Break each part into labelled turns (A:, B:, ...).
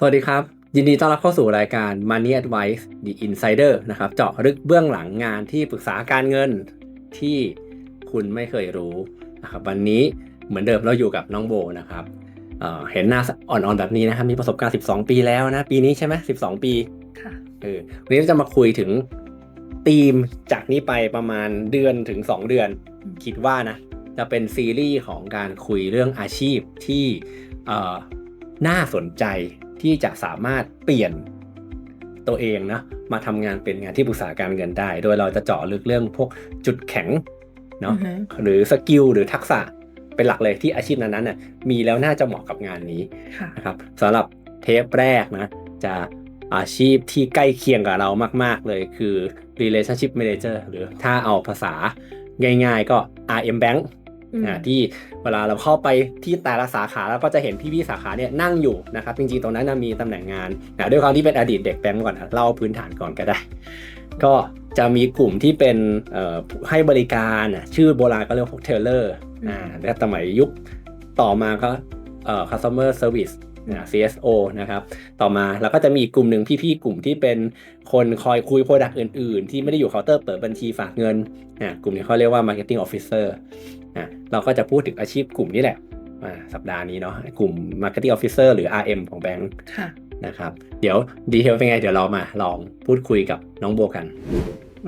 A: สวัสดีครับ ยินดีต้อนรับเข้าสู่รายการ Money Advice The Insider นะครับ เจาะลึกเบื้องหลังงานที่ปรึกษาการเงินที่คุณไม่เคยรู้นะครับวันนี้เหมือนเดิมเราอยู่กับน้องโบนะครับเอ่อเห็นหน้าอ่อนๆแบบนี้นะครับ มีประสบการณ์ 12 ปีแล้วนะ ปีนี้ใช่ไหม12 ปี
B: ค่ะ
A: เออวันนี้เราจะมาคุยถึงธีมจากนี้ไปประมาณเดือนถึง 2 เดือน
B: อืม
A: คิดว่านะ จะเป็นซีรีส์ของการคุยเรื่องอาชีพที่เอ่อน่าสนใจ ที่จะสามารถเปลี่ยนตัวเองนะมาทำงานเป็นงานที่ปรึกษาการเงินได้ โดยเราจะเจาะลึกเรื่องพวกจุดแข็งเนาะ
B: อือฮึ
A: หรือสกิลหรือทักษะเป็นหลักเลยที่อาชีพนั้นๆน่ะมีแล้วน่าจะเหมาะกับงานนี้
B: ค่ะ
A: นะครับสำหรับเทปแรกนะจะอาชีพที่ใกล้เคียงกับเรามาก ๆ เลยคือ relationship manager หรือถ้าเอาภาษาง่าย ๆ ก็ RM Bank
B: อืม
A: อ่าที่เวลาเราเข้าไปที่แต่ละสาขาเราก็จะเห็นพี่ๆสาขาเนี่ยนั่งอยู่นะครับจริงๆตรงนั้นนะมีตำแหน่งงานนะด้วยความที่เป็นอดีตเด็กแบงก์ก่อนนะเล่าพื้นฐานก่อนก็ได้ ก็จะมีกลุ่มที่เป็นเอ่อให้บริการน่ะชื่อโบราณก็เรียกว่าพวกเทเลอร์อ่าแล้วสมัยยุคต่อมาก็เอ่อ customer service นะ CSO นะครับ ต่อมาเราก็จะมีอีกกลุ่มหนึ่งพี่ๆกลุ่มที่เป็นคนคอยคุยโปรดักต์อื่นๆ ที่ไม่ได้อยู่เคาน์เตอร์เปิดบัญชีฝากเงินอ่ากลุ่มนี้เขาเรียกว่า marketing officer อะเราก็จะพูดถึงอาชีพกลุ่มนี้แหละอ่าสัปดาห์นี้เนาะกลุ่ม marketing officer หรือ RM ของแบงค์
B: ค่ะ
A: นะครับ เดี๋ยวดีเทลเป็นไง เดี๋ยวเรามาลองพูดคุยกับน้องโบกัน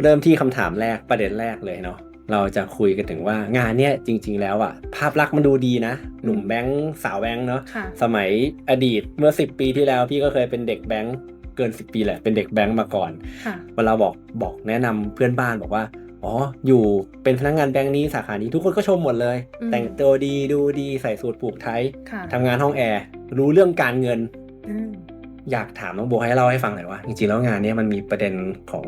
A: เริ่มที่คำถามแรกประเด็นแรกเลยเนาะเราจะคุยกันถึงว่างานเนี้ยจริง ๆ แล้วอะภาพลักษณ์มันดูดีนะ หนุ่มแบงค์สาวแบงค์เนาะ
B: ค่ะ
A: สมัยอดีตเมื่อ 10 ปีที่แล้วพี่ก็เคยเป็นเด็กแบงค์เกิน 10 ปีแหละเป็นเด็กแบงค์มาก่อน
B: ค่ะ
A: เวลาบอกบอกแนะนำเพื่อนบ้านบอกว่า อ๋อ อยู่เป็นพนักงานแบงค์นี้สาขานี้ทุกคนก็ชมหมดเลย
B: อืม
A: แต่งตัวดีดูดีใส่สูทผูกไทย
B: ค่ะ
A: ทำงานห้องแอร์รู้เรื่องการเงิน
B: อืม
A: อยากถามน้องโบให้เล่าให้ฟังหน่อยว่าจริงๆแล้วงานเนี้ยมันมีประเด็นของ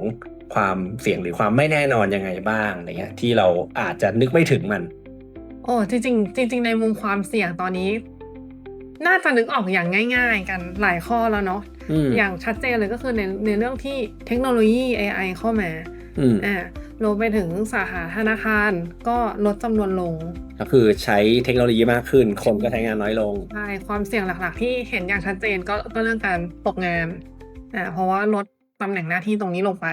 A: ความเสี่ยงหรือความไม่แน่นอนยังไงบ้างอะไรเงี้ยที่เราอาจจะนึกไม่ถึงมัน
B: โอ้จริง ๆ จริง ๆ ในมุมความเสี่ยงตอนนี้ น่าจะนึกออกอย่างง่าย ๆ กันหลายข้อแล้วเนาะ
A: อืม
B: อย่างชัดเจนเลยก็คือในในเรื่องที่เทคโนโลยี AI เข้ามา
A: อืม
B: อ่ารวมไปถึงสาขาธนาคารก็ลดจำนวนลง
A: ก็คือใช้เทคโนโลยีมากขึ้น คนก็ใช้งานน้อยลง
B: ใช่ ความเสี่ยงหลักๆ ที่เห็นอย่างชัดเจนก็ก็เรื่องการตกงานอ่าเพราะว่าลดตำแหน่งหน้าที่ตรงนี้ลงไป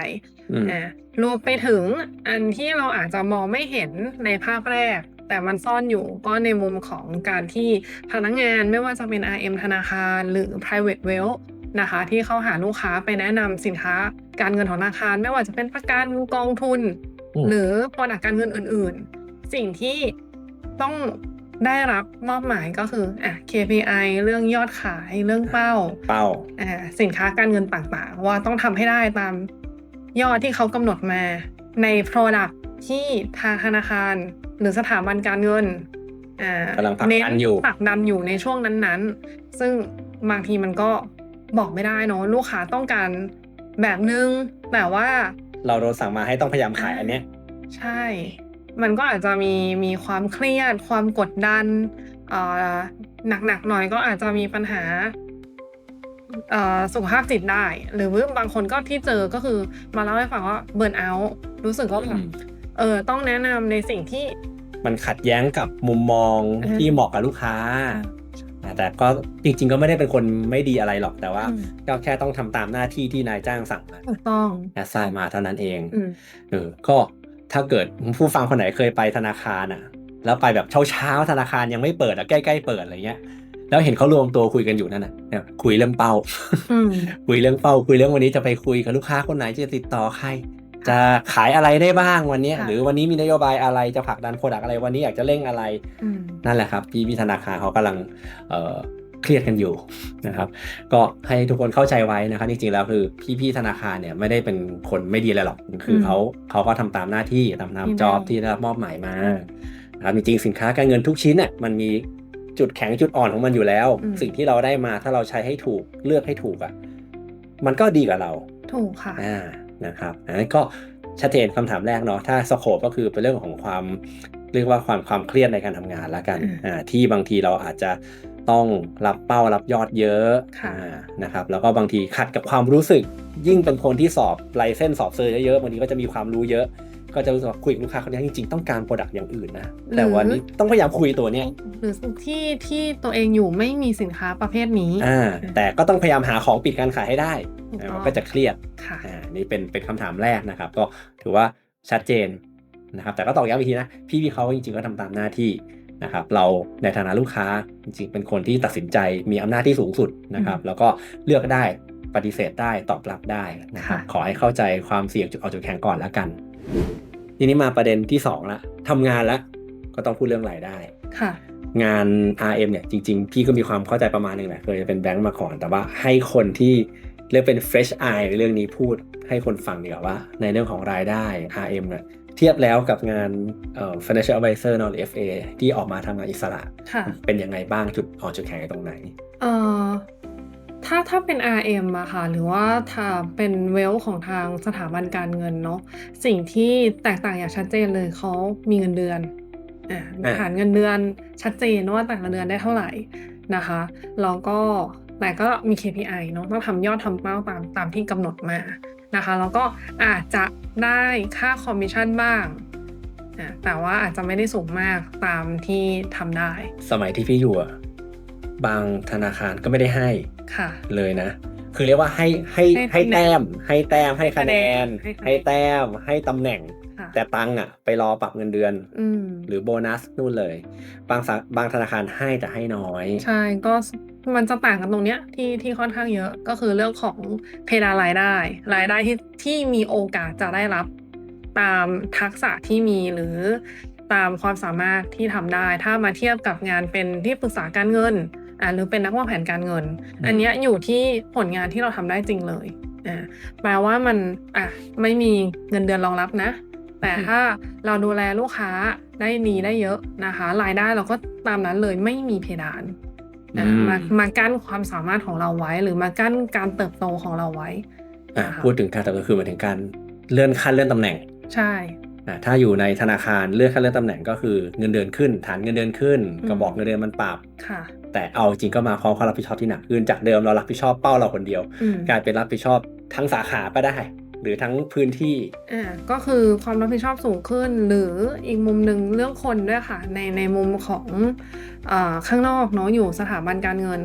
A: อืม
B: อ่ารวมไปถึงอันที่เราอาจจะมองไม่เห็นในภาพแรก แต่มันซ่อนอยู่ก็ในมุมของการที่พนักงานไม่ว่าจะเป็น RM ธนาคารหรือ private wealth นะคะ ที่เข้าหาลูกค้าไปแนะนำสินค้าการเงินของธนาคาร ไม่ว่าจะเป็นประกันกองทุน
A: อืม
B: หรือผลิตการเงินอื่น ๆ สิ่งที่ต้องได้รับมอบหมายก็คืออะ KPI เรื่องยอดขายเรื่องเป้า
A: เป้า
B: อ่าสินค้าการเงินต่างๆ ว่าต้องทำให้ได้ตามยอดที่เขากำหนดมาใน Product ที่ทางธนาคาร หรือสถาบันการเงินอ่ากำ
A: ลังผลักดันอยู่
B: ผลักดันอยู่ในช่วงนั้นๆ ซึ่งบางทีมันก็ บอกไม่ได้เนอะลูกค้าต้องการแบบนึงแต่ว่า
A: เราโดนสั่งมาให้ต้องพยายามขายอันเนี้ย
B: ใช่ มันก็อาจจะมีมีความเครียด ความกดดันเอ่อหนักๆหน่อยก็อาจจะมีปัญหาเอ่อสุขภาพจิตได้ หรือบางคนก็ที่เจอก็คือมาเล่าให้ฟังว่าเบิร์นเอาท์รู้สึกว่าแบบเออต้องแนะนำในสิ่งที่
A: มันขัดแย้งกับมุมมอง
B: อืม
A: ที่เหมาะกับลูกค้า แต่ก็จริง ๆ ก็ไม่ได้เป็นคนไม่ดีอะไรหรอกแต่ว่า
B: อืม
A: ก็แค่ต้องทำตามหน้าที่ที่นายจ้างสั่งมา
B: ถูกต้อง
A: แอสไซน์มาเท่านั้นเอง
B: อืม
A: เออก็ถ้าเกิดผู้ฟังคนไหนเคยไปธนาคารอะ แล้วไปแบบเช้าๆธนาคารยังไม่เปิดอะใกล้ๆเปิดอะไรเงี้ยแล้วเห็นเขารวมตัวคุยกันอยู่นั่นน่ะเนี่ยคุยเรื่องเป้า
B: อืม
A: คุยเรื่องเป้า คุยเรื่องวันนี้จะไปคุยกับลูกค้าคนไหนจะติดต่อใคร จะขายอะไรได้บ้างวันเนี้ย
B: ค่ะ
A: หรือวันนี้มีนโยบายอะไรจะผลักดันโปรดักอะไรวันนี้อยากจะเร่งอะไร
B: อืม
A: นั่นแหละครับพี่พี่ธนาคารเขากำลังเอ่อเครียดกันอยู่นะครับก็ให้ทุกคนเข้าใจไว้นะครับจริงๆแล้วคือพี่พี่ธนาคารเนี่ยไม่ได้เป็นคนไม่ดีอะไรหรอกคือ
B: ม
A: เขาเขาก็ทำตามหน้าที่ทำตาม
B: ที่
A: จอบ
B: ได้
A: ที่ได้รับมอบหมายมานะครับจริงๆสินค้าการเงินทุกชิ้นเนี่ยมันมีจุดแข็งจุดอ่อนของมันอยู่แล้ว สิ่งที่เราได้มาถ้าเราใช้ให้ถูกเลือกให้ถูกอะมันก็ดีกับเรา
B: ถูกค่ะ
A: อ่า นะครับอันนั้นก็ชัดเจนคำถามแรกเนาะถ้าสโคปก็คือเป็นเรื่องของความเรียกว่าความความเครียดในการทำงานละกัน
B: อืม
A: อ่าที่บางทีเราอาจจะต้องรับเป้ารับยอดเยอะ
B: ค่ะ
A: อ่านะครับแล้วก็บางทีขัดกับความรู้สึก ยิ่งเป็นคนที่สอบไลเซนสอบเซอร์เยอะๆบางทีก็จะมีความรู้เยอะ ก็จะรู้สึกว่าคุยกับลูกค้าคนนี้จริงๆต้องการโปรดักต์อย่างอื่นนะ
B: หรือ
A: แต่วันนี้ต้องพยายามคุยตัวเนี้ย
B: หรือที่ที่ตัวเองอยู่ไม่มีสินค้าประเภทนี้
A: อ่าแต่ก็ต้องพยายามหาของปิดการขายให้ได้
B: ถูก
A: นะ
B: ต้
A: มั
B: อนง
A: ก็จะเครียด
B: ค่ะ
A: อ่านี่เป็นเป็นคำถามแรกนะครับ ก็ถือว่าชัดเจนนะครับ แต่ก็ตอกย้ำอีกทีนะ พี่พี่เขาจริงๆก็ทำตามหน้าที่นะครับ เราในฐานะลูกค้าจริงๆ เป็นคนที่ตัดสินใจมีอำนาจที่สูงสุดนะครับ แล้วก็เลือกได้ปฏิเสธได้ตอบรับได้นะครับ
B: ค่ะ
A: ขอให้เข้าใจความเสี่ยงจุดออกจุดแข็งก่อนแล้วกันทีนี้มาประเด็นที่สองละทำงานแล้วก็ต้องพูดเรื่องรายได้
B: ค่ะ
A: งาน RM เนี่ยจริง ๆ พี่ก็มีความเข้าใจประมาณหนึงแหละเคยเป็นแบงค์มาก่อน แต่ว่าให้คนที่ เรียกเป็น fresh eye ในเรื่องนี้พูดให้คนฟังดีกว่าว่า ในเรื่องของรายได้ RM เนี่ยเทียบแล้วกับงานเอ่อ financial advisor เนอะหรือ FA ที่ออกมาทำงานอิสระ
B: ค่ะ
A: เป็นยังไงบ้างจุดอ่อนจุดแข็งอยู่ตรงไหน
B: เอ่อถ้าถ้าเป็น RM อะค่ะ หรือว่าถ้าเป็นเวลของทางสถาบันการเงินเนาะสิ่งที่แตกต่างอย่างชัดเจนเลยเขามีเงินเดือนอ่า
A: อะ
B: ฐานเงินเดือนชัดเจนว่าแต่ละเดือนได้เท่าไหร่นะคะแล้วก็ แต่ก็มี KPI เนาะต้องทำยอดทำเป้าตามตามที่กำหนดมานะคะแล้วก็อาจจะได้ค่าคอมมิชชั่นบ้างอะแต่ว่าอาจจะไม่ได้สูงมากตามที่ทำได้
A: สมัยที่พี่อยู่อะบางธนาคารก็ไม่ได้ให้
B: ค่ะ
A: เลยนะ คือเรียกว่าให้ให้
B: ให้
A: ให้แต้ม ให้แต้มให้คะแนน
B: ให้คะแนน
A: ให้แต้มให้ตำแหน่ง
B: ค่ะ
A: แต่ตังค์อะไปรอปรับเงินเดือน
B: อืม
A: หรือโบนัสนู่นเลย บางสาบางธนาคารให้แต่ให้น้อย
B: ใช่ก็ มันจะต่างกันตรงเนี้ยที่ที่ค่อนข้างเยอะก็คือเรื่องของเพดานรายได้ รายได้ที่ที่มีโอกาสจะได้รับ ตามทักษะที่มีหรือตามความสามารถที่ทำได้ ถ้ามาเทียบกับงานเป็นที่ปรึกษาการเงินอ่าหรือเป็นนักวางแผนการเงิน
A: อืม
B: อันเนี้ยอยู่ที่ผลงานที่เราทำได้จริงเลยอ่าแปลว่ามันอะไม่มีเงินเดือนรองรับนะ แต่ถ้าเราดูแลลูกค้าได้ดีได้เยอะนะคะ รายได้เราก็ตามนั้นเลยไม่มีเพดานอะ
A: อื ม
B: มามากั้นความสามารถของเราไว้ หรือมากั้นการเติบโตของเราไว้
A: อะ
B: นะคะ
A: พูดถึงการแต่ก็คือหมายถึงการเลื่อนขั้นเลื่อนตำแหน่ง
B: ใช่
A: อะถ้าอยู่ในธนาคารเลื่อนขั้นเลื่อนตำแหน่งก็คือเงินเดือนขึ้น ฐานเงินเดือนขึ้น
B: อืม
A: กระบอกเงินเดือนมันปรับ
B: ค่ะ
A: แต่เอาจริงก็มาพร้อมความรับผิดชอบที่หนักขึ้นจากเดิมเรารับผิดชอบเป้าเราคนเดียว
B: อืม
A: กลายเป็นรับผิดชอบทั้งสาขาก็ได้ หรือทั้งพื้นที่
B: อ่าก็คือความรับผิดชอบสูงขึ้น หรืออีกมุมหนึ่งเรื่องคนด้วยค่ะ ในในมุมของอาข้างนอกเนาะอยู่สถาบันการเงิน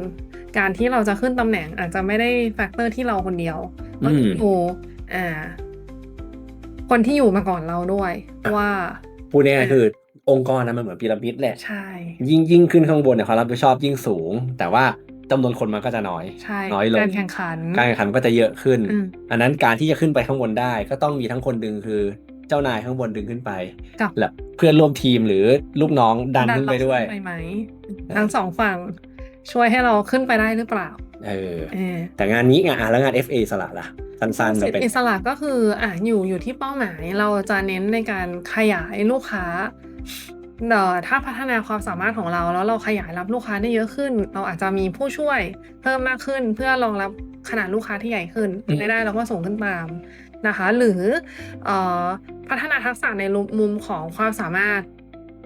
B: การที่เราจะขึ้นตำแหน่งอาจจะไม่ได้แฟกเตอร์ที่เราคนเดียว
A: อืม
B: ก็อยู่อ่า คนที่อยู่มาก่อนเราด้วย
A: อะ
B: ว่า
A: พูดง่ายๆคือองค์กรนะมันเหมือนพีระมิดแหละ
B: ใช่
A: ยิ่งยิ่งขึ้นข้างบนเนี่ยความรับผิดชอบยิ่งสูง แต่ว่า จำนวนคนมันก็จะน้อย
B: ใช่
A: น้อยลง
B: การแข่งขัน
A: การแข่งขันมันก็จะเยอะขึ้น
B: อืม
A: อันนั้นการที่จะขึ้นไปข้างบนได้ ก็ต้องมีทั้งคนดึงคือเจ้านายข้างบนดึงขึ้นไป
B: กับ
A: และเพื่อนร่วมทีมหรือลูกน้องดันขึ้นไปด้วย
B: ดันเราขึ้นไปไหมทั้งสองฝั่งช่วยให้เราขึ้นไปได้หรือเปล่า
A: เออ
B: เออ
A: แต่งานนี้ไงอะแล้วงาน FA สละล่ะสั้นๆ
B: สิ
A: มา
B: ท
A: เป็น
B: ธิอิสระก็คืออะอยู่อยู่ที่เป้าหมายเราจะเน้นในการขยายลูกค้าเอ่อ ถ้าพัฒนาความสามารถของเรา แล้วเราขยายรับลูกค้าได้เยอะขึ้น เราอาจจะมีผู้ช่วยเพิ่มมากขึ้น เพื่อรองรับขนาดลูกค้าที่ใหญ่ขึ้น
A: อืม
B: รายได้เราก็สูงขึ้นตามนะคะ หรือเอ่อพัฒนาทักษะในมุมของความสามารถ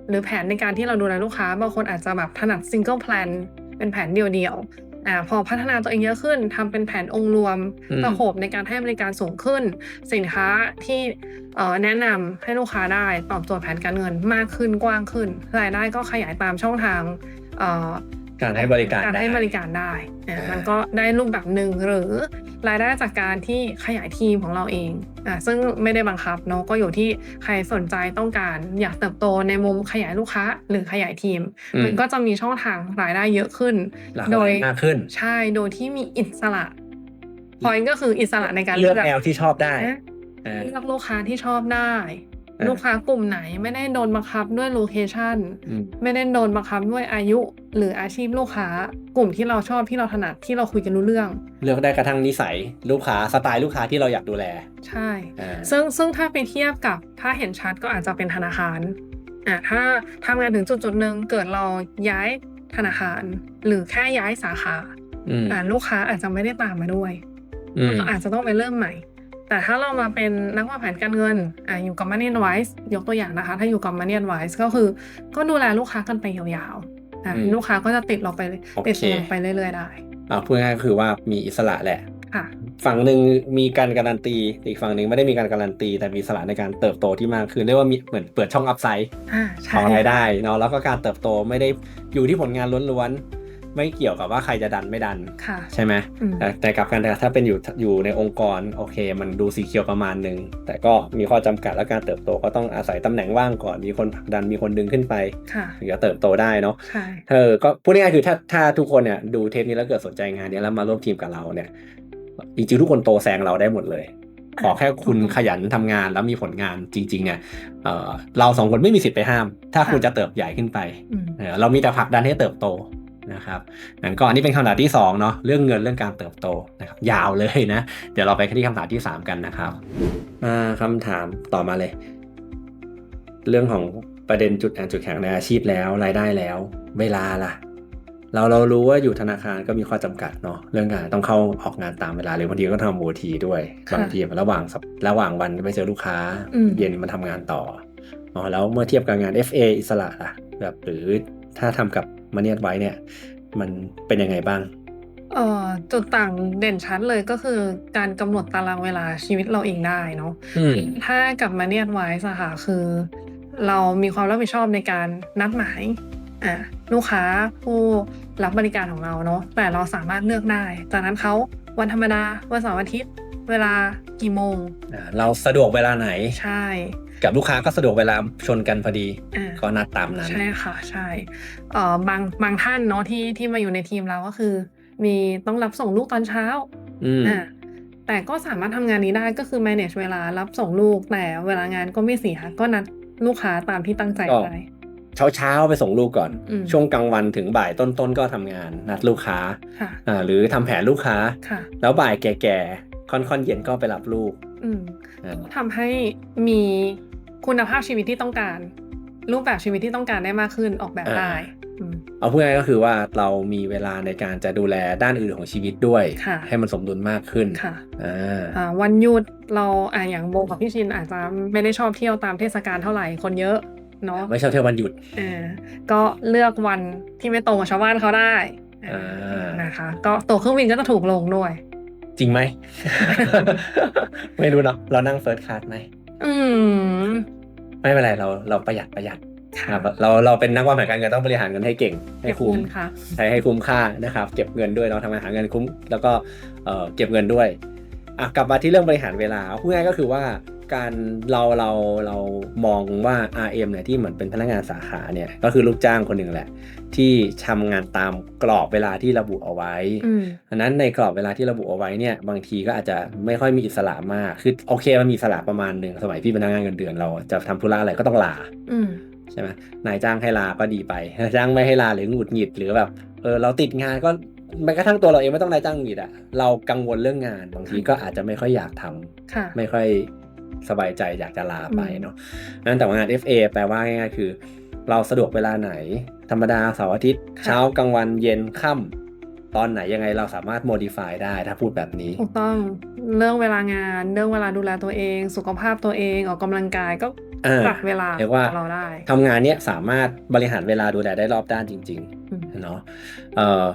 B: หรือแผนในการที่เราดูแลลูกค้าบางคนอาจจะแบบถนัด single plan เป็นแผนเดียวๆ อ่าพอพัฒนาตัวเองเยอะขึ้นทำเป็นแผนองค์รวม
A: อืม
B: สโคปในการให้บริการสูงขึ้น สินค้าที่เอ่อแนะนำให้ลูกค้าได้ตอบโจทย์แผนการเงินมากขึ้นกว้างขึ้นรายได้ก็ขยายตามช่องทางเอ่อ
A: การให้บริการ
B: การ
A: ได้
B: ให้บริการได้อะ
A: อ่ามั
B: มันก็ได้รูปแบบหนึ่งหรือ รายได้จากการที่ขยายทีมของเราเองอะซึ่งไม่ได้บังคับเนาะก็อยู่ที่ใครสนใจต้องการอยากเติบโตในมุมขยายลูกค้าหรือขยายทีม
A: อืม
B: มันก็จะมีช่องทางรายได้เยอะขึ้น
A: หลาก
B: โด
A: หลายยมากขึ้น
B: ใช่โดยที่มีอิสระพอยก็คืออิสระในการ
A: เลือกแนวที่ชอบได้
B: นะ
A: อ่า
B: เลือกลูกค้าที่ชอบได้
A: อ่า
B: ลูกค้ากลุ่มไหนไม่ได้โดนบังคับด้วยโลเคชัน
A: อืม
B: ไม่ได้โดนบังคับด้วยอายุหรืออาชีพลูกค้ากลุ่มที่เราชอบที่เราถนัดที่เราคุยกันรู้เรื่อง
A: เลือกได้กระทั่งนิสัยลูกค้าสไตล์ลูกค้าที่เราอยากดูแล
B: ใช่
A: อ่า
B: ซึ่งซึ่งถ้าไปเทียบกับถ้าเห็นชัดก็อาจจะเป็นธนาคารอะถ้าทำงานถึงจุดจุดๆหนึ่งเกิดเราย้ายธนาคาร หรือแค่ย้ายสาขา
A: อืม
B: อะลูกค้าอาจจะไม่ได้ตามมาด้วย
A: อืม
B: ก็อาจจะต้องไปเริ่มใหม่ แต่ถ้าเรามาเป็นนักวางแผนการเงินอะอยู่กับ Money Advice ยกตัวอย่างนะคะ ถ้าอยู่กับ Money Advice ก็คือก็ดูแลลูกค้ากันไปยาวๆอะ
A: อืม
B: ลูกค้าก็จะติดเราไป
A: โอเค
B: ติดเราไปเรื่อยๆได้
A: อ่าพูดง่ายๆก็คือว่ามีอิสระแหละ
B: ค่ะ
A: ฝั่งหนึ่งมีการการันตี อีกฝั่งหนึ่งไม่ได้มีการการันตี แต่มีอิสระในการเติบโตที่มากขึ้นเรียกว่ามีเหมือนเปิดช่องอัพไซด์
B: อ่า
A: ข
B: ใช่
A: องรายได้เนาะแล้วก็การเติบโตไม่ได้อยู่ที่ผลงานล้วนๆ ไม่เกี่ยวกับว่าใครจะดันไม่ดัน
B: ค่ะ
A: ใช่ไหม
B: อืม
A: แต่แต่กลับกันถ้าเป็นอยู่อยู่ในองค์กรโอเค มันดูสีเขียวประมาณหนึ่งแต่ก็มีข้อจำกัดและการเติบโตก็ต้องอาศัยตำแหน่งว่างก่อนมีคนผลักดันมีคนดึงขึ้นไป
B: ค่ะ
A: ถึงจะเติบโตได้เนาะ
B: ใช่
A: เออก็พูดง่ายๆคือถ้าถ้าทุกคนเนี่ยดูเทปนี้แล้วเกิดสนใจงานเนี้ยแล้วมาร่วมทีมกับเราเนี่ยจริงๆทุกคนโตแซงเราได้หมดเลยขอแค่คุณขยันทำงานแล้วมีผลงานจริงๆเนี่ยเออเราสองคนไม่มีสิทธิ์ไปห้าม ถ้าคุณจะเติบใหญ่ขึ้นไป
B: อืม
A: เออเรามีแต่ผลักดันให้เติบโต นะครับงั้นก็อันนี้เป็นคำถามที่สองเนาะเรื่องเงินเรื่องการเติบโตนะครับยาวเลยนะ เดี๋ยวเราไปที่คำถามที่สามกันนะครับมาคำถามต่อมาเลย เรื่องของประเด็นจุดแอนจุดแข็งในอาชีพแล้วรายได้แล้ว เวลาล่ะ เราเรารู้ว่าอยู่ธนาคารก็มีข้อจำกัดเนาะเรื่องการต้องเข้าออกงานตามเวลาหรือบางทีก็ทำโอทีด้วย
B: ค่ะ
A: บางทีระหว่างสัประหว่างวันไปเจอลูกค้า
B: อืม
A: เย็นมาทำงานต่ออ๋อแล้วเมื่อเทียบกับงาน FA อิสระล่ะแบบหรือถ้าทำกับ มาเนียดไว้เนี่ย มันเป็นยังไงบ้าง
B: เอ่อจุดต่างเด่นชัดเลยก็คือการกำหนดตารางเวลาชีวิตเราเองได้เนาะ
A: อืม
B: ถ้ากับมาเนียดไวส์อะค่ะคือ เรามีความรับผิดชอบในการนัดหมายอะลูกค้าผู้รับบริการของเราเนาะแต่เราสามารถเลือกได้จากนั้นเขาวันธรรมดาวันเสาร์อาทิตย์ เวลากี่โมง
A: อ่าเราสะดวกเวลาไหน
B: ใช่
A: กับลูกค้าก็สะดวกเวลาชนกันพอดี
B: อะ
A: ก็นัดตามนั้น
B: ใช่ค่ะใช่เอ่อบางบางท่านเนาะที่ที่มาอยู่ในทีมเราก็คือ มีต้องรับส่งลูกตอนเช้า
A: อืม
B: อะแต่ก็สามารถทำงานนี้ได้ก็คือ manage เวลารับส่งลูกแต่เวลางานก็ไม่เสียก็นัดลูกค้าตามที่ตั้งใจ
A: ก็
B: ไว้
A: เช้าเช้าๆไปส่งลูกก่อน
B: อืม
A: ช่วงกลางวันถึงบ่ายต้นๆก็ทำงาน นัดลูกค้า
B: ค่ะ
A: อ่าหรือทำแผนลูกค้า
B: ค่ะ
A: แล้วบ่ายแก่ๆ ค่อนๆเย็นก็ไปรับลูก
B: อืม
A: อ่า
B: ทำให้มีคุณภาพชีวิตที่ต้องการ รูปแบบชีวิตที่ต้องการได้มากขึ้นออกแบบได้อืม
A: เอาพูดง่ายๆก็คือว่าเรามีเวลาในการจะดูแลด้านอื่นของชีวิตด้วย
B: ค่ะ
A: ให้มันสมดุลมากขึ้น
B: ค่ะ
A: อ่า
B: อ่าวันหยุดเราอ่าอย่างโบกับพี่ชินอาจจะไม่ได้ชอบเที่ยวตามเทศกาลเท่าไหร่คนเยอะเนาะ
A: ไม่ชอบเที่ยววันหยุด
B: อ่าก็เลือกวันที่ไม่ตรงกับชาวบ้านเขาได้อ่า
A: อ่าน
B: นะคะ ก็ตั๋วเครื่องบินก็จะถูกลงด้วย
A: จริงไหม ไม่รู้เนาะเรานั่งเฟิร์สคลาสไหม
B: อืม
A: ไม่เป็นไรเราเราประหยัดประหยัด
B: ค่ะ
A: ครับเราเราเป็นนักวางแผนการเงินต้องบริหารเงินให้เก่งให้
B: เก็บ
A: คุ้ม
B: เงินค่ะ
A: ใช้ให้คุ้มค่านะครับ เก็บเงินด้วยเราทำงานหาเงินคุ้ม แล้วก็เอ่อเก็บเงินด้วยอะกลับมาที่เรื่องบริหารเวลาพูดง่ายๆก็คือว่า การเราเราเรามองว่า RM เนี่ยที่เหมือนเป็นพนักงานสาขาเนี่ยก็คือลูกจ้างคนหนึ่งแหละ ที่ทำงานตามกรอบเวลาที่ระบุเอาไว้
B: อืม
A: อันนั้นในกรอบเวลาที่ระบุเอาไว้เนี่ยบางทีก็อาจจะไม่ค่อยมีอิสระมากคือโอเคมันมีอิสระประมาณหนึ่งสมัยพี่เป็นพนักงานเงินเดือนเราจะทำธุระอะไรก็ต้องลา
B: อืม
A: ใช่ไหมนายจ้างให้ลาก็ดีไปนายจ้างไม่ให้ลาหรือหงุดหงิดหรือแบบเออเราติดงานก็แม้กระทั่งตัวเราเองไม่ต้องนายจ้างหงุดหงิดอะเรากังวลเรื่องงานบางทีก็อาจจะไม่ค่อยอยากทำ
B: ค่ะ
A: ไม่ค่อย สบายใจอยากจะลาไปเนาะนั้นแต่ว่างาน FA แปลว่าง่ายๆคือ เราสะดวกเวลาไหน ธรรมดาเสาร์อาทิตย์
B: ค่ะ
A: เช้ากลางวันเย็นค่ำตอนไหนยังไงเราสามารถ modify ได้ถ้าพูดแบบนี้
B: ถูกต้องเรื่องเวลางาน เรื่องเวลาดูแลตัวเอง สุขภาพตัวเองออกกำลังกายก็
A: อ่า
B: ปรับเวลา
A: เรียกว่า
B: ของเราได้
A: ทำงานเนี้ยสามารถบริหารเวลาดูแลได้รอบด้านจริง
B: อืม
A: ๆเนาะเอ่อ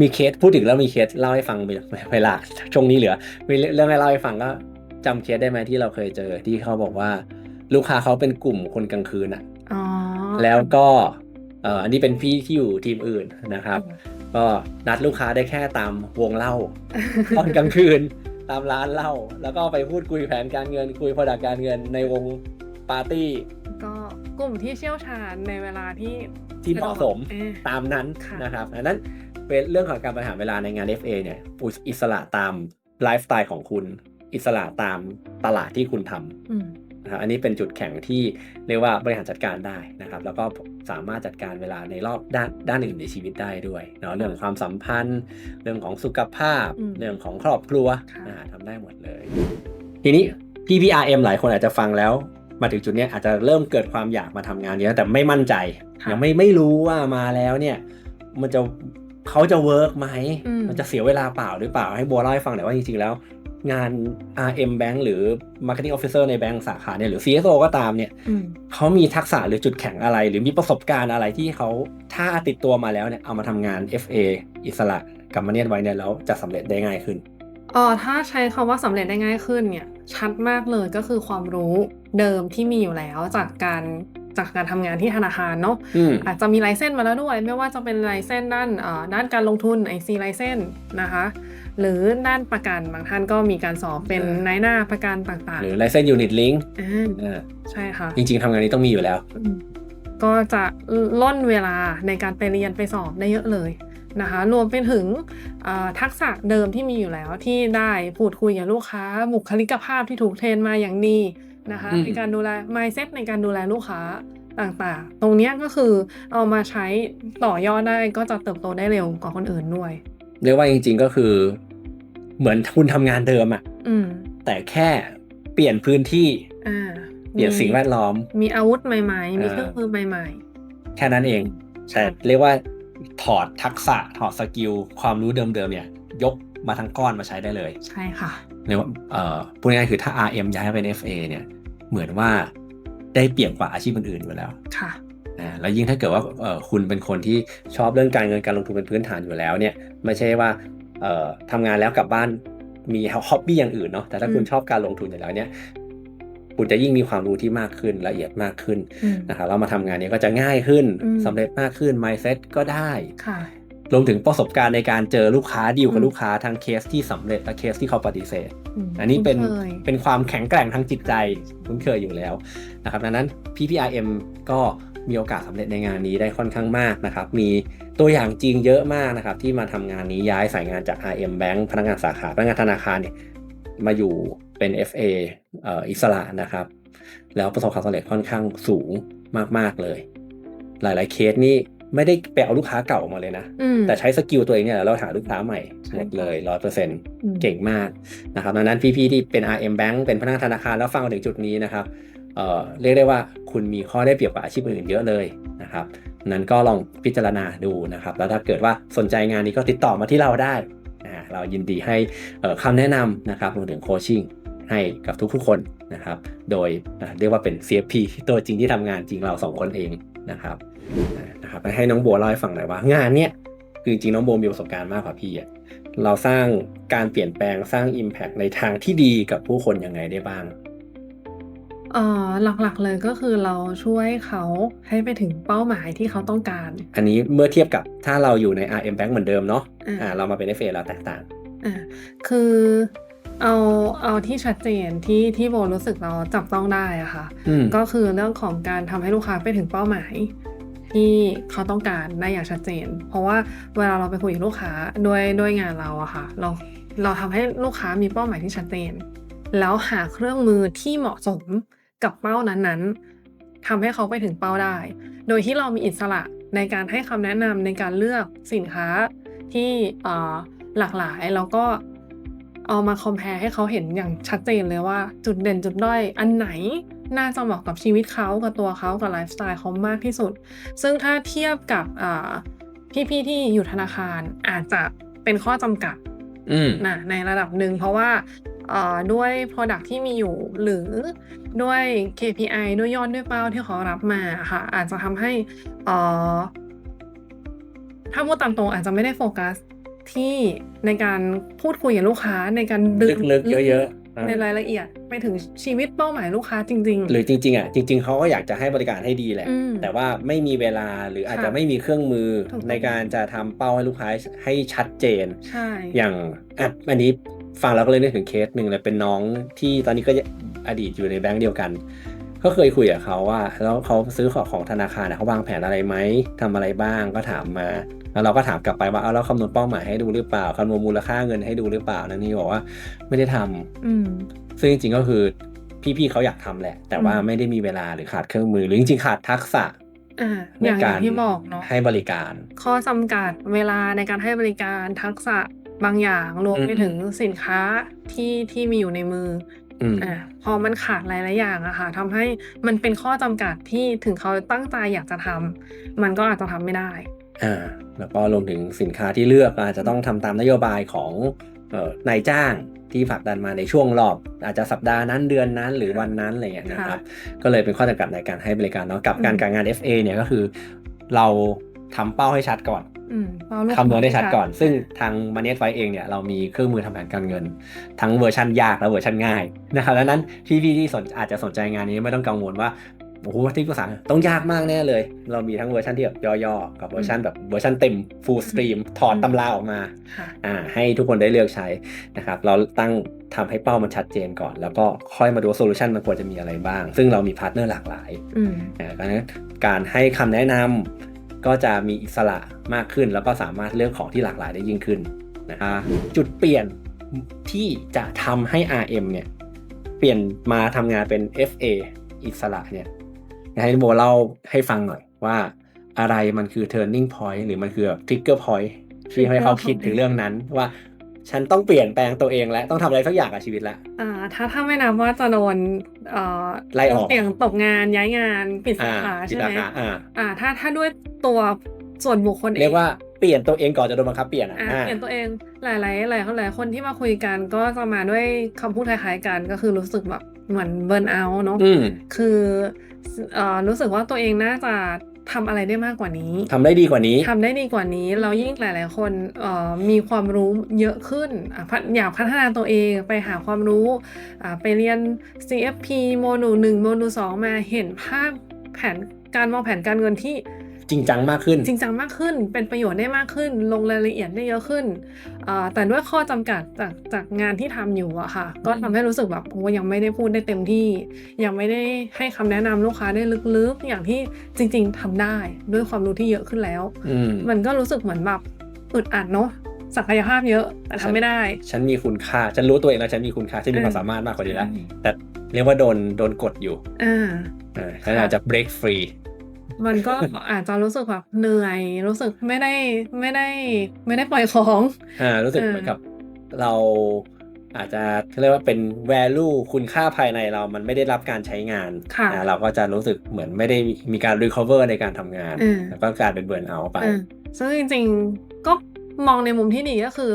A: มีเคสพูดถึงแล้วมีเคสเล่าให้ฟังไปเวลาช่วงนี้เหลือมีเรื่องให้เล่าให้ฟังก็ จำเคสได้ไหมที่เราเคยเจอที่เขาบอกว่า ลูกค้าเขาเป็นกลุ่มคนกลางคืนอะ
B: อ๋อ
A: แล้วก็เอ่ออันนี้เป็นพี่ที่อยู่ทีมอื่นนะครับ ก็นัดลูกค้าได้แค่ตามวงเล่าตอนกลางคืนตามร้านเหล้าแล้วก็ไปพูดคุยแผนการเงินคุยพอดักการเงินในวงปาร์ตี้
B: ก็กลุ่มที่เชี่ยวชาญในเวลาที่
A: ที่เหมาะสม
B: เออ
A: ตามนั้น
B: ค่ะ
A: นะครับอันนั้นเป็นเรื่องของการบริหารเวลาในงาน FA เนี่ยอิสระตามไลฟ์สไตล์ของคุณ อิสระตามตลาดที่คุณทำ
B: อืม
A: นะครับอันนี้เป็นจุดแข็งที่เรียกว่าบริหารจัดการได้นะครับ แล้วก็สามารถจัดการเวลาในรอบด้านด้านอื่นในชีวิตได้ด้วยเนาะเรื่องของความสัมพันธ์ เรื่องของสุขภาพ
B: อืม
A: เรื่องของครอบครัว
B: ค่ะ
A: อ่าทำได้หมดเลย ทีนี้พี่พีอาร์เอ็มหลายคนอาจจะฟังแล้วมาถึงจุดเนี้ยอาจจะเริ่มเกิดความอยากมาทำงานเนี้ยแต่ไม่มั่นใจ
B: ค่ะ
A: ยังไม่ไม่รู้ว่ามาแล้วเนี่ยมันจะเขาจะเวิร์กไหม
B: อืม
A: มันจะเสียเวลาเปล่าหรือเปล่าให้บัวเล่าให้ฟังหน่อยว่าจริงๆแล้ว งาน RM Bank หรือ Marketing Officer ในแบงก์สาขาเนี่ยหรือ CSO ก็ตามเนี่ย
B: อืม
A: เขามีทักษะหรือจุดแข็งอะไร หรือมีประสบการณ์อะไรที่เขาถ้าติดตัวมาแล้วเนี่ยเอามาทำงาน FA อิสระกับมาเนียนไว้เนี่ยแล้วจะสำเร็จได้ง่ายขึ้น
B: เอ่อถ้าใช้คำว่าสำเร็จได้ง่ายขึ้นเนี่ยชัดมากเลยก็คือความรู้เดิมที่มีอยู่แล้วจากการจากการทำงานที่ธนาคารเนาะ
A: อืม
B: อาจจะมี license มาแล้วด้วย ไม่ว่าจะเป็น license ด้านเอ่อด้านการลงทุน IC license นะคะ หรือด้านประกันบางท่านก็มีการสอบเป็น
A: เออ
B: นายหน้าประกันต่าง
A: หรือ license unit link
B: ๆอา
A: อ่า
B: ใช่ค่ะ
A: จริง ๆทำงานนี้ต้องมีอยู่แล้ว
B: อืมก็จะล่นเวลาในการไปเรียนไปสอบได้เยอะเลยนะคะรวมไปถึงอ่าทักษะเดิมที่มีอยู่แล้วที่ได้พูดคุยกับลูกค้า บุคลิกภาพที่ถูกเทรนมาอย่างดีนะคะ
A: อืม
B: ในการดูแล mindset ในการดูแลลูกค้าต่างๆ ตรงเนี้ยก็คือเอามาใช้ต่อยอดได้ก็จะเติบโตได้เร็วกว่าคนอื่นด้วย
A: เรียกว่าจริง ๆ ก็คือ เหมือนคุณทำงานเดิมอะ
B: อืม
A: แต่แค่เปลี่ยนพื้นที่
B: อ่า
A: เปลี่ยนสิ่งแวดล้อม
B: มีอาวุธใหม่ๆ มี
A: อ่า
B: เครื่องมือใหม่
A: แค่นั้นเอง
B: ใช่
A: แต่เรียกว่าถอดทักษะถอดสกิลความรู้เดิมๆเนี่ย ยกมาทั้งก้อนมาใช้ได้เลย
B: ๆใช่ค่ะ
A: เรียกว่าเอ่อพูดง่ายๆคือถ้า RM ย้ายมาเป็น FA เนี่ย เหมือนว่าได้เปรียบกว่าอาชีพอื่นๆอยู่แล้ว
B: ค่ะ
A: อ่าแล้วยิ่งถ้าเกิดว่าเอ่อคุณเป็นคนที่ชอบเรื่องการเงินการลงทุนเป็นพื้นฐานอยู่แล้วเนี่ย ไม่ใช่ว่าเอ่อ ทำงานแล้วกลับบ้านมีฮ็อบบี้อย่างอื่นเนาะแต่ถ้าคุณ
B: อืม
A: ชอบการลงทุนอยู่แล้วเนี่ยคุณจะยิ่งมีความรู้ที่มากขึ้นละเอียดมากขึ้น
B: อืม
A: นะครับแล้วมาทำงานเนี้ก็จะง่ายขึ้น
B: อืม
A: สำเร็จมากขึ้น mindset ก็ได้
B: ค่ะ
A: รวมถึงประสบการณ์ในการเจอลูกค้าดีลกั
B: อื
A: บ
B: ม
A: ลูกค้าทั้งเคสที่สำเร็จและเคสที่เขาปฏิเสธ
B: ม
A: อันนี้เป็น
B: คุ้คย
A: เป็นความแข็งแกร่งทางจิตใจคุ้นเคยอยู่แล้วนะครับดังนั้น PPRM ก็มีโอกาสสำเร็จในงานนี้ได้ค่อนข้างมากนะครับ มี ตัวอย่างจริงเยอะมากนะครับ ที่มาทำงานนี้ย้ายสายงานจาก RM Bank พนักงานสาขาพนักงานธนาคารเนี่ยมาอยู่เป็น FA เอ่ออิสระนะครับ แล้วประสบความสำเร็จค่อนข้างสูงมากๆเลย หลาย ๆ เคสนี่ไม่ได้ไปเอาลูกค้าเก่ามาเลยนะ
B: อืม
A: แต่ใช้สกิลตัวเองเนี่ยเราหาลูกค้าใหม่
B: ใช่
A: หมดเลยร้อยเปอร์เซ็นต์
B: อืม
A: เก่งมากนะครับดังนั้นพี่ๆที่เป็น RM Bank เป็นพนักงานธนาคารแล้วฟังมาถึงจุดนี้นะครับเอ่อเรียกได้ว่าคุณมีข้อได้เปรียบกว่าอาชีพอื่นเยอะเลยนะครับ นั้นก็ลองพิจารณาดูนะครับ แล้วถ้าเกิดว่าสนใจงานนี้ก็ติดต่อมาที่เราได้ เรายินดีให้คำแนะนำนะครับรวมถึงโคชชิ่งให้กับทุกๆคนนะครับ โดยเรียกว่าเป็น CFP ตัวจริงที่ทำงานจริงเราสองคนเองนะครับนะครับให้น้องโบเล่าให้ฟังหน่อยว่างานเนี้ยคือจริงน้องโบมีประสบการณ์มากกว่าพี่อะเราสร้างการเปลี่ยนแปลงสร้าง Impact ในทางที่ดีกับผู้คนยังไงได้บ้าง
B: เอ่อหลักๆเลยก็คือเราช่วยเขาให้ไปถึงเป้าหมายที่เขาต้องการ
A: อันนี้เมื่อเทียบกับถ้าเราอยู่ใน RM Bank เหมือนเดิมเนาะ
B: อ่า
A: อ่าเรามาเป็น FA เราแตกต่าง
B: อ่าคือเอาเอาที่ชัดเจนที่ที่โบรู้สึกเราจับต้องได้อะค่ะ
A: อืม
B: ก็คือเรื่องของการทำให้ลูกค้าไปถึงเป้าหมาย ที่เขาต้องการได้อย่างชัดเจน เพราะว่าเวลาเราไปคุยกับลูกค้าด้วยด้วยงานเราอะค่ะ เราเราทำให้ลูกค้ามีเป้าหมายที่ชัดเจน แล้วหาเครื่องมือที่เหมาะสม กับเป้านั้นๆทำให้เขาไปถึงเป้าได้ โดยที่เรามีอิสระในการให้คำแนะนำในการเลือกสินค้าที่เอ่อหลากหลายแล้วก็เอามาคอมเพลให้เขาเห็นอย่างชัดเจนเลยว่า จุดเด่นจุดด้อยอันไหนน่าจะเหมาะกับชีวิตเขากับตัวเขากับไลฟ์สไตล์เขามากที่สุด ซึ่งถ้าเทียบกับอ่าพี่ๆที่อยู่ธนาคารอาจจะเป็นข้อจำกัด
A: อืม
B: นะในระดับหนึ่งเพราะว่าเอ่อ ด้วย Product ที่มีอยู่ หรือด้วย KPI ด้วยยอดด้วยเป้าที่เขารับมาค่ะ อาจจะทำให้เอ่อถ้าพูดตามตรงอาจจะไม่ได้โฟกัสที่ในการพูดคุยกับลูกค้าในการดึง
A: ลึกๆเยอะๆอ่า
B: ในรายละเอียดไปถึงชีวิตเป้าหมายลูกค้าจริง
A: หรือจริงๆอะจริง ๆเขาก็อยากจะให้บริการให้ดีแหละ
B: อืม
A: แต่ว่าไม่มีเวลาหรืออาจจะ
B: ค่ะ
A: ไม่มีเครื่องมือ
B: ถูกต้อง
A: ในการจะทำเป้าให้ลูกค้าให้ชัดเจน
B: ๆใช่
A: อย่างอะอันนี้ ฟังแล้วก็เลยนึกถึงเคสหนึ่งเลยเป็นน้องที่ตอนนี้ก็อดีตอยู่ในแบงก์เดียวกัน ก็เคยคุยกับเขาว่า แล้วเขาซื้อของของธนาคารอะเขาวางแผนอะไรไหมทำอะไรบ้างก็ถามมา แล้วเราก็ถามกลับไปว่าเอาแล้วคำนวณเป้าหมายให้ดูหรือเปล่าคำนวณมูลค่าเงินให้ดูหรือเปล่านั่นนี่บอกว่าไม่ได้ทำ
B: อืม
A: ซึ่งจริงๆก็คือพี่ๆเขาอยากทำแหละ แต่ว่า
B: อืม
A: ไม่ได้มีเวลาหรือขาดเครื่องมือ หรือจริงๆขาดทักษะ
B: อ่า
A: ใน
B: อย่างอ
A: การ
B: ย่างที่บอกเนาะ
A: ให้บริการ
B: ข้อจำกัดเวลาในการให้บริการทักษะ บางอย่างรวม
A: อืม
B: ไปถึงสินค้าที่ที่มีอยู่ในมือ
A: อืม
B: อะพอมันขาดหลายๆอย่างอะค่ะทำให้มันเป็นข้อจำกัดที่ถึงเขาตั้งใจอยากจะทำมันก็อาจจะทำไม่ได้
A: อ่าแล้วก็รวมถึงสินค้าที่เลือกอาจจะต้องทำตามนโยบายของเอ่อนายจ้างที่ผลักดันมาในช่วงรอบ อาจจะสัปดาห์นั้นเดือนนั้นหรือวันนั้นอะไรอย่างเงี้ยนะครับ ก็เลยเป็นข้อจำกัดในการให้บริการเนาะกับการ
B: อืม
A: การงาน FA เนี่ยก็คือ เราทำเป้าให้ชัดก่อน
B: อืมเป้าลูก
A: คำนวณได้ชัดก่อนาซึ่งทาง m o n e y Advice เองเนี่ยเรามีเครื่องมือทำแผนการเงิน ทั้งเวอร์ชันยากและเวอร์ชันง่ายนะครับดังนั้นพี่ๆที่สนอาจจะสนใจงานนี้ไม่ต้องกังวลว่าโอ้โหที่ภาษาต้องยากมากแน่เลย เรามีทั้งเวอร์ชันที่แบบย่อๆ กับเวอร์ชันแบบเวอร์ชันเต็ม full stream ถอดตำราออกมา
B: ค่ะ
A: อ่าให้ทุกคนได้เลือกใช้นะครับเราตั้งทำให้เป้ามันชัดเจนก่อน แล้วก็ค่อยมาดูโซลูชันมันควรจะมีอะไรบ้าง ซึ่งเรามีพาร์ทเนอร์หลากหลาย
B: อืม
A: อ่าดังนั้นการให้คำแนะนำ ก็จะมีอิสระมากขึ้น แล้วก็สามารถเลือกของที่หลากหลายได้ยิ่งขึ้นนะคะจุดเปลี่ยนที่จะทำให้ RM เนี่ยเปลี่ยนมาทำงานเป็น FA อิสระเนี่ยให้โบเล่าให้ฟังหน่อยว่าอะไรมันคือ turning point หรือมันคือ trigger point ที่ให้เขาคิดถึงเรื่องนั้นว่า ฉันต้องเปลี่ยนแปลงตัวเองแล้วต้องทำอะไรสักอย่างกับชีวิตแล้ว
B: อ่าถ้าถ้าไม่นับว่าจะโดนเอ่อ
A: ไล่ออก
B: เสี่ยงตกงานย้ายงานปิดสา
A: อ่า
B: ขา
A: จิ
B: ใช่
A: ต
B: ไห
A: อามการอ่า
B: อ่าถ้าถ้าด้วยตัวส่วนบุคคลเอง
A: เรียกว่าเปลี่ยนตัวเองก่อนจะโดนบังคับเปลี่ยนอะ
B: อ่า
A: อ่า
B: เปลี่ยนตัวเองหลายหลายหลายหลายคนที่มาคุยกันก็จะมาด้วยคำพูดคล้ายๆกันก็คือรู้สึกแบบเหมือนเบิร์นเอาท์เนาะ
A: อืม
B: คือเอ่อรู้สึกว่าตัวเองน่าจะ ทำอะไรได้มากกว่านี้
A: ทำได้ดีกว่านี้
B: ทำได้ดีกว่านี้แล้วยิ่งหลาย ๆ คนเอ่อมีความรู้เยอะขึ้นอะพัฒอยากพัฒนาตัวเองไปหาความรู้อะไปเรียน CFP โมดูลหนึ่งโมดูลสองมาเห็นภาพแผนการวางแผนการเงินที่
A: จริงจังมากขึ้น
B: จริงจังมากขึ้น เป็นประโยชน์ได้มากขึ้น ลงรายละเอียดได้เยอะขึ้นอ่าแต่ด้วยข้อจำกัดจากจากงานที่ทำอยู่อะค่ะ ก็ทำให้รู้สึกแบบโอ้ยังไม่ได้พูดได้เต็มที่ ยังไม่ได้ให้คำแนะนำลูกค้าได้ลึกๆ อย่างที่จริง ๆทำได้ด้วยความรู้ที่เยอะขึ้นแล้ว
A: อืม
B: มันก็รู้สึกเหมือนแบบอึดอัดเนาะศักยภาพเยอะแต่ทำไม่ได้
A: ฉันมีคุณค่า ฉันรู้ตัวเองแล้วฉันมีคุณค่าฉันมีความสามารถมากกว่านี้แล้วแต่เรียกว่าโดนโดนกดอยู่
B: อ่า
A: เออฉันอาจจะ break free
B: มันก็อาจจะรู้สึกแบบเหนื่อย รู้สึกไม่ได้ไม่ได้ไม่ได้ปล่อยของ
A: อ่ารู้สึก
B: เออ
A: เหมือนกับเราอาจจะเรียกว่าเป็น value คุณค่าภายในเรามันไม่ได้รับการใช้งาน
B: ค่ะ
A: อ่าเราก็จะรู้สึกเหมือนไม่ได้มีการ recover ในการทำงาน
B: อืม
A: แล้วก็กลารเป็น burn out ไป
B: อ่าซึ่งจริงๆ ก็มองในมุมที่ดีก็คือ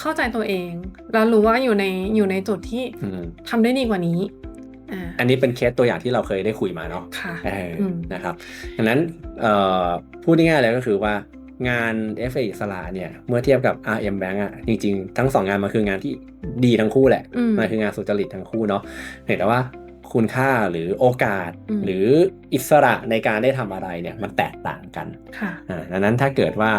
B: เข้าใจตัวเอง แล้วรู้ว่าอยู่ในอยู่ในจุดที่
A: อืม
B: ทำได้ดีกว่านี้ อ่า
A: อันนี้เป็นเคสตัวอย่างที่เราเคยได้คุยมาเนาะ
B: ค่ะ
A: เอออ
B: ม
A: นะครับดังนั้นเอ่อพูดง่ายๆเลยก็คือว่างาน FA อิสระเนี่ยเมื่อเทียบกับ RM Bank อะจริงๆ ทั้งสองงานมันคืองานที่ดีทั้งคู่แหละ
B: อืม
A: มันคืองานสุจริตทั้งคู่เนาะเห็นแต่ว่าคุณค่าหรือโอกาส
B: อืม
A: หรืออิสระในการได้ทำอะไรเนี่ยมันแตกต่างกัน
B: ค่ะ
A: อ่าดังนั้นถ้าเกิดว่า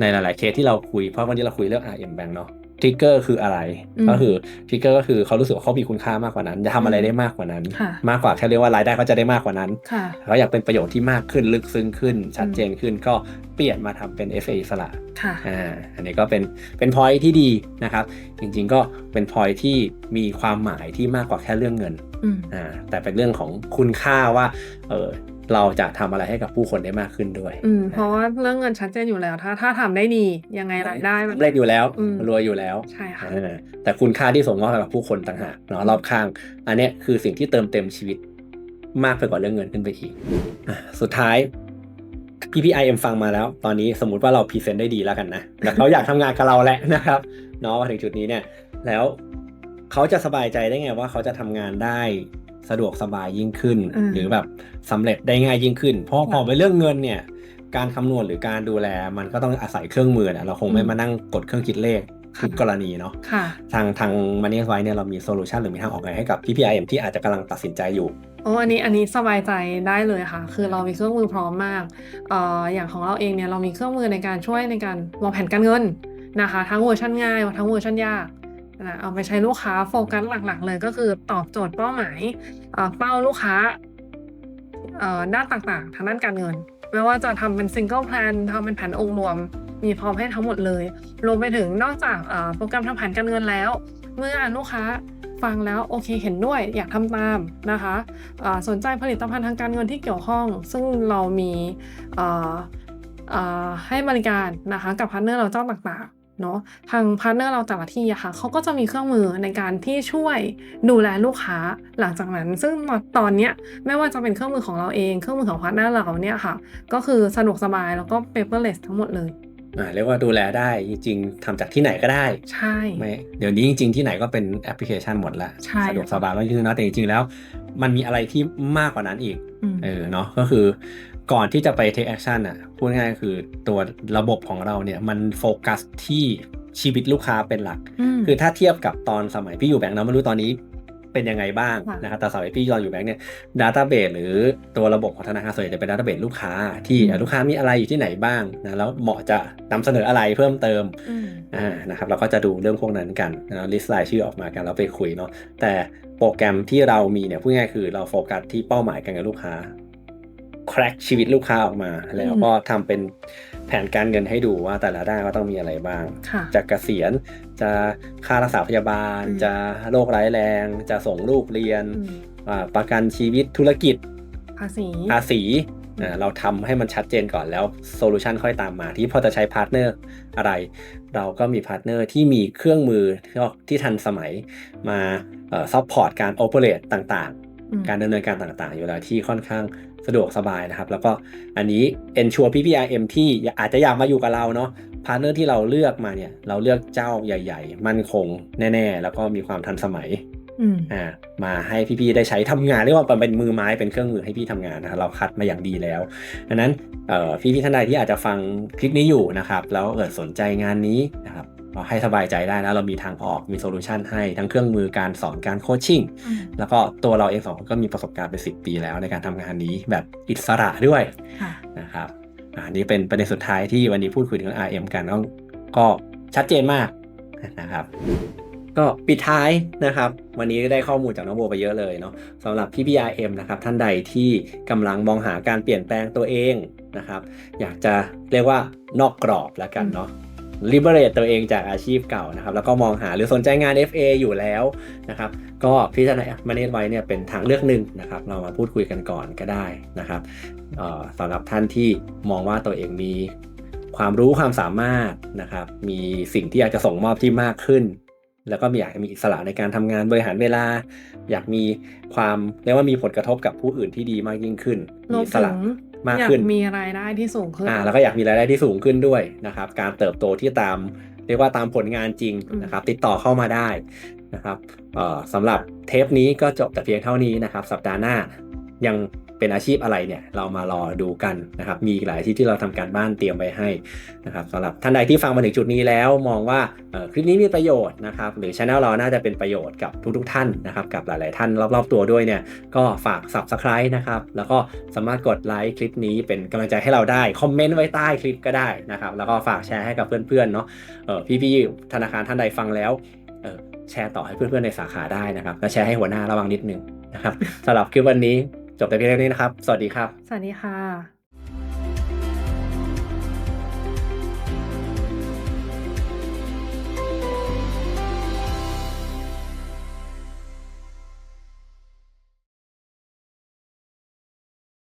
A: ในหลาย ๆ เคสที่เราคุยเพราะวันนี้เราคุยเรื่อง RM Bank เนาะ ทริกเกอร์คืออะไร
B: อืม
A: ก็คือทริกเกอร์ก็คือเขารู้สึกว่าเขามีคุณค่ามากกว่านั้น จะทำอะไร
B: อืม
A: ได้มากกว่านั้น
B: ค่ะ
A: มากกว่าแค่เรียกว่ารายได้เขาจะได้มากกว่านั้น
B: ค่ะ
A: เขาอยากเป็นประโยชน์ที่มากขึ้นลึกซึ้งขึ้น ชัดเจนขึ้นก็เปลี่ยนมาทำเป็น FA อิสระ
B: ค่ะ
A: อ่าอันนี้ก็เป็นเป็นพอยที่ดีนะครับ จริงๆก็เป็นพอยที่มีความหมายที่มากกว่าแค่เรื่องเงิน
B: อืม
A: อ่าแต่เป็นเรื่องของคุณค่าว่าเออ เราจะทำอะไรให้กับผู้คนได้มากขึ้นด้วย
B: อืม เพราะว่าเรื่องเงินชัดเจนอยู่แล้ว ถ้าถ้าทำได้ดียังไงรายได้มัน
A: เล่นอยู่แล้ว
B: อืม
A: รวยอยู่แล้ว
B: ใช่ค่ะ
A: อ่าแต่คุณค่าที่ส่งมอบให้กับผู้คนต่างหากเนาะรอบข้าง อันเนี้ยคือสิ่งที่เติมเต็มชีวิตมากไปกว่าเรื่องเงินขึ้นไปอีกอะสุดท้ายพี่พี่ไอเอ็มฟังมาแล้ว ตอนนี้สมมุติว่าเราพรีเซนต์ได้ดีแล้วกันนะแต่เขาอยากทำงานกับเราแหละนะครับเนาะมาถึงจุดนี้เนี่ย แล้วเขาจะสบายใจได้ไงว่าเขาจะทำงานได้ สะดวกสบายยิ่งขึ้น
B: อืม
A: หรือแบบสำเร็จได้ง่ายยิ่งขึ้น เพราะพอไปเรื่องเงินเนี่ยการคำนวณหรือการดูแลมันก็ต้องอาศัยเครื่องมือนะเราคงไม่มานั่งกดเครื่องคิดเลขทุกกรณีเนาะ
B: ค่ะ
A: ทางทางมันนี่ไว้เนี่ยเรามีโซลูชันหรือมีทางออกไงให้กับพี่พีไอเอ็มที่อาจจะกำลังตัดสินใจอยู่
B: โอ้อันนี้อันนี้สบายใจได้เลยค่ะ คือเรามีเครื่องมือพร้อมมากเอ่ออย่างของเราเองเนี่ยเรามีเครื่องมือในการช่วยในการวางแผนการเงินนะคะ ทั้งเวอร์ชันง่ายทั้งเวอร์ชันยากนะ เอาไปใช้ลูกค้าโฟกัสหลักๆ เลยก็คือตอบโจทย์เป้าหมายเป้าลูกค้าด้านต่างๆ ทางด้านการเงิน ไม่ว่าจะทำเป็นซิงเกิลแพลนทำเป็นแผนองค์รวม มีพร้อมให้ทั้งหมดเลย รวมไปถึงนอกจากโปรแกรมทำแผนการเงินแล้ว เมื่อลูกค้าฟังแล้วโอเคเห็นด้วยอยากทำตามนะคะอ่าสนใจผลิตภัณฑ์ทางการเงินที่เกี่ยวข้อง ซึ่งเรามีให้บริการนะคะกับพาร์ทเนอร์เราเจ้าต่างๆ เนาะทางพาร์ทเนอร์เราแต่ละที่อะค่ะเขาก็จะมีเครื่องมือในการที่ช่วยดูแลลูกค้าหลังจากนั้น ซึ่งตอนเนี้ยไม่ว่าจะเป็นเครื่องมือของเราเอง เครื่องมือของพาร์ทเนอร์เราเนี่ยค่ะ ก็คือสะดวกสบายแล้วก็ paperless ทั้งหมดเลย
A: อ่าเรียกว่าดูแลได้จริงๆทำจากที่ไหนก็ได้
B: ใช่
A: ไม่เดี๋ยวนี้จริง ๆ ที่ไหนก็เป็นแอปพลิเคชันหมดละ
B: ใช่
A: สะดวกสบายมากขึ้นเนาะแต่จริงๆแล้ว มันมีอะไรที่มากกว่านั้นอีก
B: อืม
A: เออเนาะก็คือ ก่อนที่จะไป take action อะพูดง่ายๆคือตัวระบบของเราเนี่ยมันโฟกัสที่ชีวิตลูกค้าเป็นหลัก
B: ม
A: คือถ้าเทียบกับตอนสมัยพี่อยู่แบงค์นะไม่รู้ตอนนี้เป็นยังไงบ้าง
B: ค่ะ
A: นะครับแต่สมัยพี่ตอนอยู่แบงค์เนี่ยดัตต้าเบสหรือตัวระบบของธนาคารส่วนใหญ่จะเป็นดัตต้าเบสลูกค้า ที่
B: อืม
A: เอ่อลูกค้ามีอะไรอยู่ที่ไหนบ้างนะแล้วเหมาะจะนำเสนออะไรเพิ่มเติม
B: อืม
A: อ่านะครับเราก็จะดูเรื่องพวกนั้นกันนะลิสต์รายชื่อออกมากันแล้วไปคุยเนาะแต่โปรแกรมที่เรามีเนี่ยพูดง่ายๆคือเราโฟกัสที่เป้าหมายกันกับลูกค้า แคร็กชีวิตลูกค้าออกมา แล้วก็ทำเป็นแผนการเงินให้ดูว่าแต่ละด้านก็ต้องมีอะไรบ้าง
B: ค่ะ
A: จะเกษียณจะค่ารักษาพยาบาล
B: อืม
A: จะโรคร้ายแรง จะส่งลูกเรียน
B: อืม
A: อ่าประกันชีวิตธุรกิจ
B: ภาษี
A: ภาษีอ่าเราทำให้มันชัดเจนก่อนแล้วโซลูชันค่อยตามมาที่พอจะใช้พาร์ทเนอร์อะไร เราก็มีพาร์ทเนอร์ที่มีเครื่องมือที่ทันสมัยมาซัพพอร์ตการโอเปเรตต่าง
B: อืม
A: ๆการดำเนินการต่างๆ อยู่แล้วที่ค่อนข้าง สะดวกสบายนะครับ แล้วก็อันนี้ ensure PPRM ที่อาจจะอยากมาอยู่กับเราเนาะพาร์ทเนอร์ที่เราเลือกมาเนี่ย เราเลือกเจ้าใหญ่ ๆ มั่นคงแน่ ๆ แล้วก็มีความทันสมัย
B: อืม
A: อ่ามาให้พี่ๆได้ใช้ทำงานเรียกว่าเป็นมือไม้เป็นเครื่องมือให้พี่ทำงานนะครับเราคัดมาอย่างดีแล้วดังนั้นเอ่อพี่ๆท่านใดที่อาจจะฟังคลิปนี้อยู่นะครับ แล้วเกิดสนใจงานนี้นะครับเรา ให้สบายใจได้นะ เรามีทางออกมีโซลูชันให้ทั้งเครื่องมือการสอนการโคชชิ่ง
B: อืม
A: แล้วก็ตัวเราเองสองคนก็มีประสบการณ์เป็น 10 ปีแล้วในการทำงานนี้แบบอิสระด้วย
B: ค่ะ
A: นะครับอ่านี่เป็นประเด็นสุดท้ายที่วันนี้พูดคุยถึง RM กันก็ก็ชัดเจนมากนะครับ ก็ปิดท้ายนะครับ วันนี้ได้ข้อมูลจากน้องโบไปเยอะเลยเนาะสำหรับพี่ PRM นะครับท่านใดที่กำลังมองหาการเปลี่ยนแปลงตัวเองนะครับ อยากจะเรียกว่านอกกรอบแล้วกันเนาะ liberate ตัวเองจากอาชีพเก่านะครับ แล้วก็มองหาหรือสนใจงาน FA อยู่แล้วนะครับ ก็พิจารณามาเนตไว้เนี่ยเป็นทางเลือกหนึ่งนะครับ เรามาพูดคุยกันก่อนก็ได้นะครับเอ่อสำหรับท่านที่มองว่าตัวเองมีความรู้ความสามารถนะครับ มีสิ่งที่อยากจะส่งมอบที่มากขึ้น แล้วก็มีอยากมีอิสระในการทำงานบริหารเวลา อยากมีความเรียกว่ามีผลกระทบกับผู้อื่นที่ดีมากยิ่งขึ้น
B: ร
A: มี
B: วม
A: อิส
B: ถึ
A: ระ
B: ง
A: มาก
B: อยา
A: ขึ้
B: ก
A: น
B: มีรายได้ที่สูงขึ้น
A: อ่าแล้วก็อยากมีรายได้ที่สูงขึ้นด้วยนะครับ การเติบโตที่ตาม เรียกว่าตามผลงานจริง
B: อืม
A: นะครับ ติดต่อเข้ามาได้นะครับเอ่อสำหรับเทปนี้ก็จบแต่เพียงเท่านี้นะครับ สัปดาห์หน้ายัง เป็นอาชีพอะไรเนี่ยเรามารอดูกันนะครับมีหลายอาชีพที่เราทำการบ้านเตรียมไว้ให้นะครับสำหรับท่านใดที่ฟังมาถึงจุดนี้แล้วมองว่าคลิปนี้มีประโยชน์นะครับหรือช anel เราน่าจะเป็นประโยชน์กับทุกๆท่านนะครับกับหลายๆท่านรอบๆตัวด้วยเนี่ยก็ฝาก subscribe นะครับแล้วก็สามารถกดไลค์คลิปนี้เป็นกำลังใจให้เราได้คอมเมนต์ไว้ใต้คลิปก็ได้นะครับแล้วก็ฝากแชร์ให้กับเพื่อนๆเนาะพี่ๆธนาคารท่านใดฟังแล้วแชร์ต่อให้เพื่อนๆในสาขาได้นะครับและแชร์ให้หัวหน้าระวังนิดนึงนะครับสำหรับคลิปวันนี้ จบแต่เพียงเท่านี้นะครับ สวัสดีครับ
B: สวัสดีค่ะ